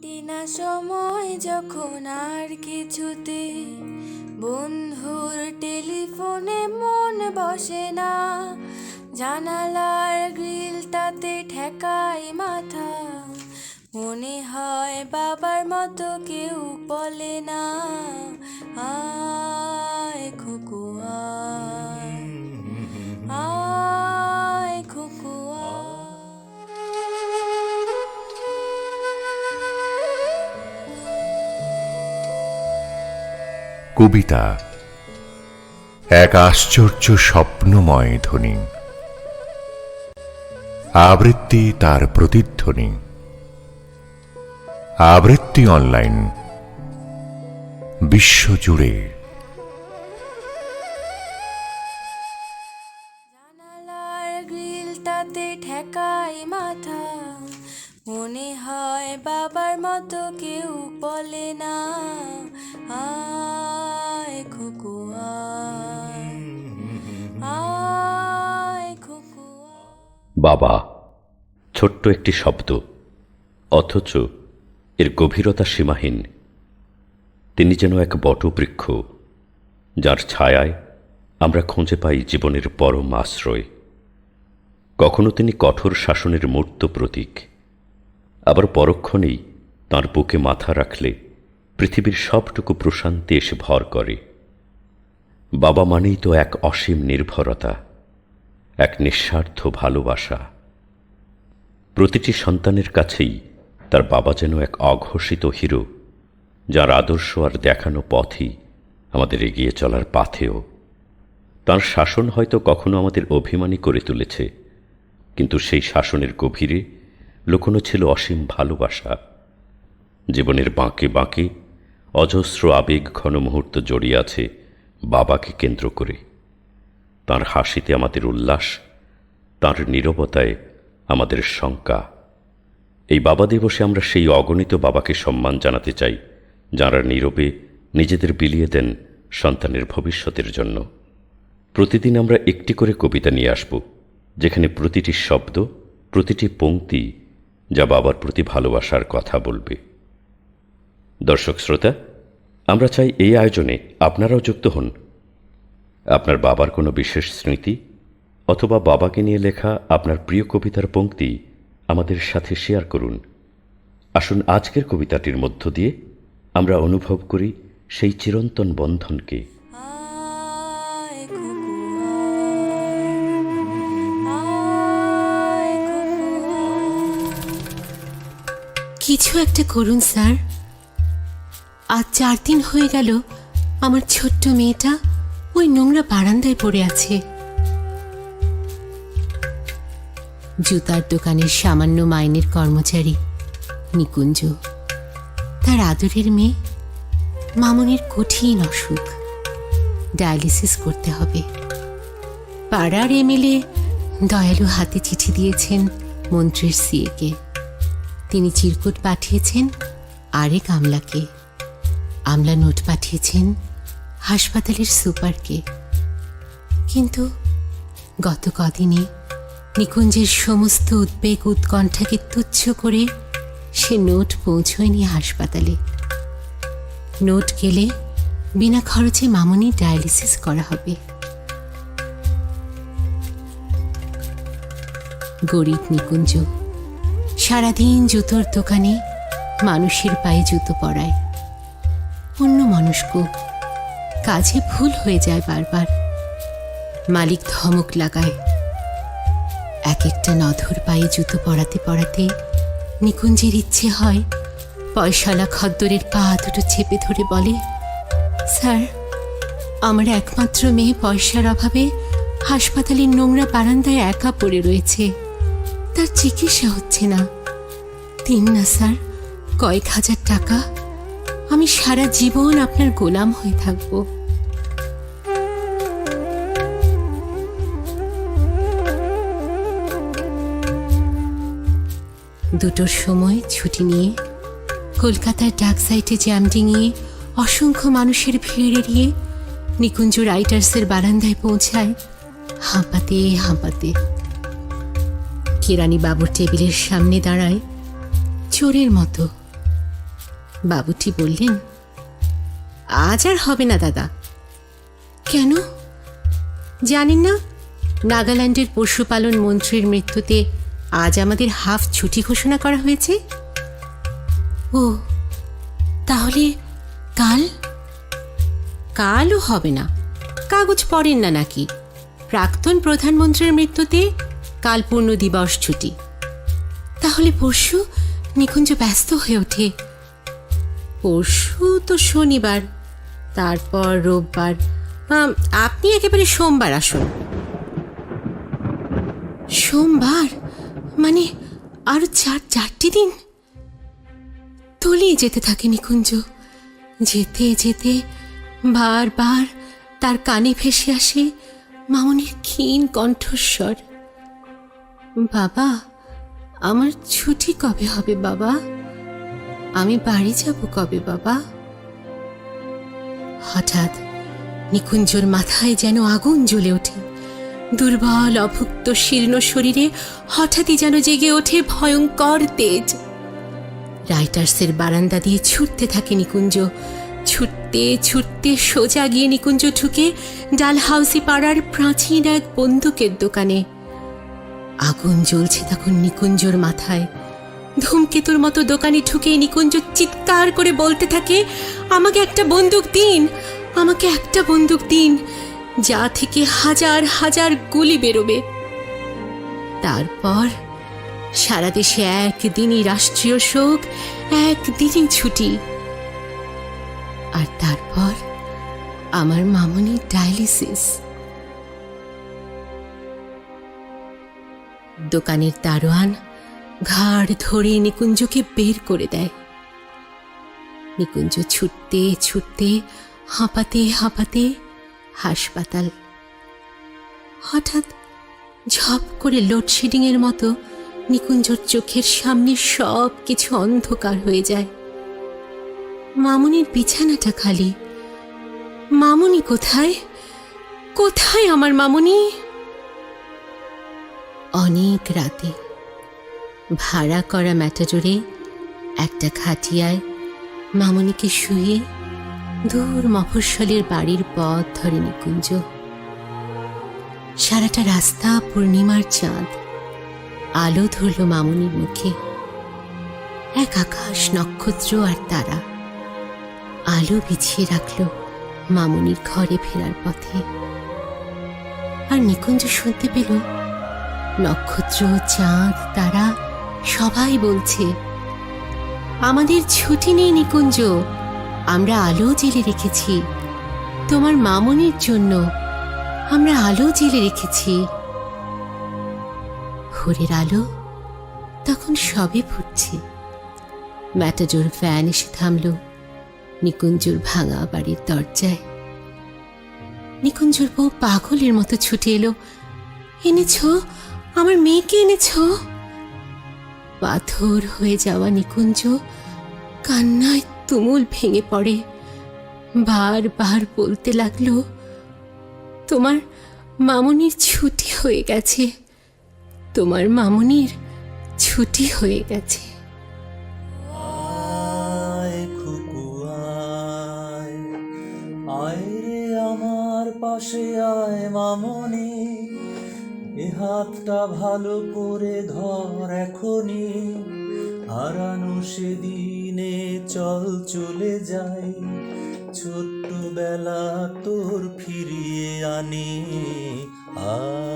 কাটে না সময় যখন আর কিছুতে? বন্ধুর টেলিফোনে মন বসে না। জানালার গ্রিলটাতে ঠেকাই মাথা। মনে হয় বাবার মতো কেউ বলে না। আয় কবিতা, এক আশ্চর্য স্বপ্নময় ধ্বনি। আবৃত্তি তার প্রতিধ্বনি। আবৃত্তি অনলাইন। বিশ্বজুড়ে। জানালার গ্রিলটাতে ঠেকাই মাথা। মনে হয় বাবার মতো কেউ বলে না। বাবা, ছোট্ট একটি শব্দ, অথচ এর গভীরতা সীমাহীন। তিনি যেন এক বটবৃক্ষ, যার ছায়ায় আমরা খুঁজে পাই জীবনের পরম আশ্রয়। কখনো তিনি কঠোর শাসনের মূর্ত প্রতীক, আবার পরক্ষণেই তাঁর বুকে মাথা রাখলে পৃথিবীর সবটুকু প্রশান্তি এসে ভর করে। বাবা মানেই তো এক অসীম নির্ভরতা, এক নিঃস্বার্থ ভালোবাসা। প্রতিটি সন্তানের কাছেই তার বাবা যেন এক অঘোষিত হিরো, যার আদর্শ আর দেখানো পথই আমাদের এগিয়ে চলার পাথেও তার শাসন হয়তো কখনো আমাদের অভিমানী করে তুলেছে, কিন্তু সেই শাসনের গভীরে লুকোনো ছিল অসীম ভালোবাসা। জীবনের বাঁকে বাঁকে অজস্র আবেগ ঘন মুহূর্ত জড়িয়ে আছে বাবাকে কেন্দ্র করে। তার হাসিতে আমাদের উল্লাস, তার নীরবতায় আমাদের শঙ্কা। এই বাবা দিবসে আমরা সেই অগণিত বাবাকে সম্মান জানাতে চাই, যাঁরা নীরবে নিজেদের বিলিয়ে দেন সন্তানের ভবিষ্যতের জন্য। প্রতিদিন আমরা একটি করে কবিতা নিয়ে আসব, যেখানে প্রতিটি শব্দ, প্রতিটি পংক্তি যা বাবার প্রতি ভালোবাসার কথা বলবে। দর্শক শ্রোতা আমরা চাই এই আয়োজনে আপনারাও যুক্ত হন। আপনার বাবার কোনো বিশেষ স্মৃতি অথবা বাবাকে নিয়ে লেখা আপনার প্রিয় কবিতার পঙ্ক্তি আমাদের সাথে শেয়ার করুন। আসুন আজকের কবিতাটির মধ্য দিয়ে আমরা অনুভব করি সেই চিরন্তন বন্ধনকে। কিছু একটা করুন স্যার। আজ চার দিন হয়ে গেল, আমার ছোট্ট মেয়েটা ওই নোংরা বারান্দায় পড়ে আছে। জুতার দোকানের সামান্য মাইনের কর্মচারী, নিকুঞ্জ। তার আদরের মেয়ে মামনের কঠিন অসুখ। ডায়ালিসিস করতে হবে। পাড়ার এমএলএ দয়ালু হাতে চিঠি দিয়েছেন মন্ত্রীর সিএকে। তিনি চিরকুট পাঠিয়েছেন আরেক আমলাকে। আমলা নোট পাঠিয়েছেন হাসপাতালের সুপারকে। কিন্তু গত কদিনে নিকুঞ্জের সমস্ত উদ্বেগ উৎকণ্ঠাকে তুচ্ছ করে সে নোট পৌঁছয়নি হাসপাতালে। নোট গেলে বিনা খরচে মামনি ডায়ালিসিস করা হবে। গরিব নিকুঞ্জ, সারাদিন জুতোর দোকানে মানুষের পায়ে জুতো পরায়। অন্য মনস্ক। কাজে ভুল হয়ে যায় বারবার। মালিক ধমক লাগায়। এক একটা নধর পায়ে জুতো পরাতে পরাতে নিকুঞ্জের ইচ্ছে হয়। পয়সালা খদ্দরের পা দুটো চেপে ধরে বলে, স্যার, আমার একমাত্র মেয়ে পয়সার অভাবে হাসপাতালের নোংরা বারান্দায় একা পড়ে রয়েছে। তার চিকিৎসা হচ্ছে না। দিন না, স্যার, কয়েক হাজার টাকা আমি সারা জীবন আপনার গোলাম হয়ে থাকব। দুটোর সময় ছুটি নিয়ে, কলকাতার ডাক সাইটে জ্যাম ডিঙিয়ে, অসংখ্য মানুষের ভিড় এড়িয়ে, নিকুঞ্জ রাইটার্সের বারান্দায় পৌঁছায়, হাঁপাতে হাঁপাতে। কেরানি বাবুর টেবিলের সামনে দাঁড়ায়, চোরের মতো বাবুটি বললেন, আজ আর হবে না দাদা। কেন? জানেন না, নাগাল্যান্ডের পশুপালন মন্ত্রীর মৃত্যুতে আজ আমাদের হাফ ছুটি ঘোষণা করা হয়েছে। ও, তাহলে কাল? কালও হবে না, কাগজ পড়েন না নাকি। প্রাক্তন প্রধানমন্ত্রীর মৃত্যুতে কাল পূর্ণ দিবস ছুটি। তাহলে পরশু নিকুঞ্জ ব্যস্ত হয়ে ওঠে। পরশু তো শনিবার, তারপর রোববার। আপনি একেবারে সোমবার আসুন। সোমবার? মানে আরও চার, চারটি দিন? তলিয়ে যেতে থাকে নিকুঞ্জ। যেতে যেতে বারবার তার কানে ভেসে আসে মামনির ক্ষীণ কণ্ঠস্বর। বাবা, আমার ছুটি কবে হবে বাবা? আমি বাড়ি যাব কবে, বাবা? হঠাৎ নিকুঞ্জর মাথায় যেন আগুন জ্বলে ওঠে। দুর্বল, অভুক্ত, শীর্ণ শরীরে হঠাৎই যেন জেগে ওঠে ভয়ঙ্কর তেজ। রাইটার্সের বারান্দা দিয়ে ছুটতে থাকে নিকুঞ্জ। ছুটতে ছুটতে সোজা গিয়ে নিকুঞ্জ ঢুকে ডালহাউসি পাড়ার প্রাচীন এক বন্দুকের দোকানে। আগুন জ্বলছে তখন নিকুঞ্জর মাথায়। ধূমকেতুর মতো দোকানে ঢুকে নিকুঞ্জ চিৎকার করে বলতে থাকে, আমাকে একটা বন্দুক দিন, আমাকে একটা বন্দুক দিন, যা থেকে হাজার হাজার গুলি বেরোবে। তারপর সারা দেশে একদিনই রাষ্ট্রীয় শোক, একদিনই ছুটি। আর তারপর আমার মামনি ডায়ালিসিস। দোকানের দারোয়ান ঘাড় ধরে নিকুঞ্জকে বের করে দেয়। নিকুঞ্জ ছুটতে ছুটতে, হাঁপাতে হাঁপাতে হাসপাতাল। হঠাৎ ঝপ করে লোডশেডিং এর মতো নিকুঞ্জর চোখের সামনে সব কিছু অন্ধকার হয়ে যায়। মামুনির বিছানাটা খালি। মামুনি কোথায়? কোথায় আমার মামুনি? অনেক রাতে ভাড়া করা ম্যাটাজোরে একটা খাটিয়ায় মামনিকে শুয়ে দূর মফস্বলের বাড়ির পথ ধরে নিকুঞ্জ। সারাটা রাস্তা পূর্ণিমার চাঁদ। আলো ধরল মামনির মুখে। এক আকাশ, নক্ষত্র আর তারা। আলো বিছিয়ে রাখল মামনির ঘরে ফেরার পথে। আর নিকুঞ্জ শুনতে পেল নক্ষত্র, চাঁদ, তারা সবাই বলছে, আমাদের ছুটি নেই নিকুঞ্জ, আমরা আলো জেলে রেখেছি। তোমার মামনির জন্য আমরা আলো জেলে রেখেছি। ভোরের আলো তখন সবে ফুটছে। ম্যাটাজোর ফ্যান এসে থামল, নিকুঞ্জুর ভাঙা বাড়ির দরজায়। নিকুঞ্জুর বউ পাগলের মতো ছুটে এলো, এনেছ? আমার মেয়েকে এনেছো? পাথর হয়ে যাওয়া নিকুঞ্জ কান্নায় তুমুল ভেঙে পড়ে। বারবার বলতে লাগল, তোমার মামনির ছুটি হয়ে গেছে। তোমার মামনির ছুটি হয়ে গেছে। আমার পাশে আয় মামনি। এ হাতটা ভালো করে ধর এখনই। হারানো সেদিনে চল চলে যাই। ছোট্টবেলা তোর ফিরিয়ে আনি। আয়